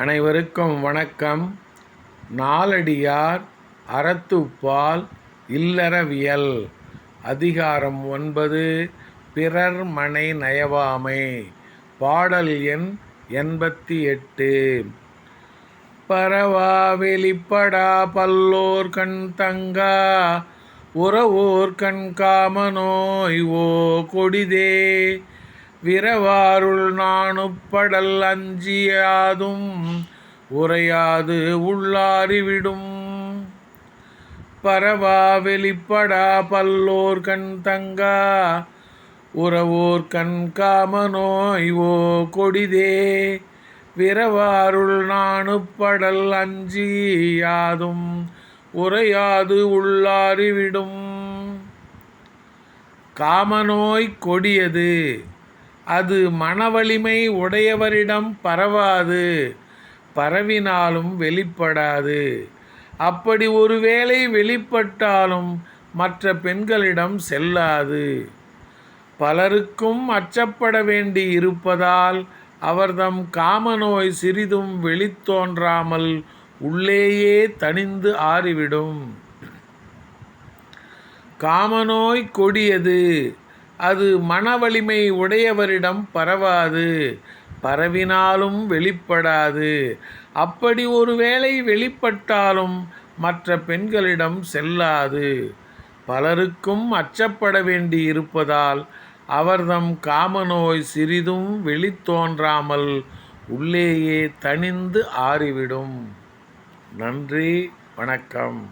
அனைவருக்கும் வணக்கம். நாலடியார் அறத்துப்பால் இல்லறவியல். அதிகாரம் ஒன்பது பிறர் மனை நயவாமை. பாடல் எண் எண்பத்தி எட்டு. பரவா வெளிப்படா பல்லோர் கண் தங்கா. உறவோர் கண் காமநோய் ஓ கொடிதே. விரவாருள் நாணுப்படல் அஞ்சியாதும் உரையாது உள்ளாறிவிடும். பரவா வெளிப்படா பல்லோர் கண் தங்கா உறவோர் கண் காமநோய் ஓ கொடிதே. விரவாருள் நாணுப்படல் அஞ்சியாதும் உரையாது உள்ளாறிவிடும். காமநோய் கொடியது. அது மனவலிமை உடையவரிடம் பரவாது பரவினாலும் வெளிப்படாது. அப்படி ஒருவேளை வெளிப்பட்டாலும் மற்ற பெண்களிடம் செல்லாது. பலருக்கும் அச்சப்பட வேண்டி இருப்பதால் அவர்தம் காமநோய் சிறிதும் வெளித்தோன்றாமல் உள்ளேயே தணிந்து ஆறிவிடும். காமநோய் கொடியது அது மன வலிமை உடையவரிடம் பரவாது பரவினாலும் வெளிப்படாது. அப்படி ஒருவேளை வெளிப்பட்டாலும் மற்ற பெண்களிடம் செல்லாது. பலருக்கும் அச்சப்பட வேண்டி இருப்பதால் அவர்தம் காமநோய் சிறிதும் வெளித்தோன்றாமல் உள்ளேயே தணிந்து ஆறிவிடும். நன்றி வணக்கம்.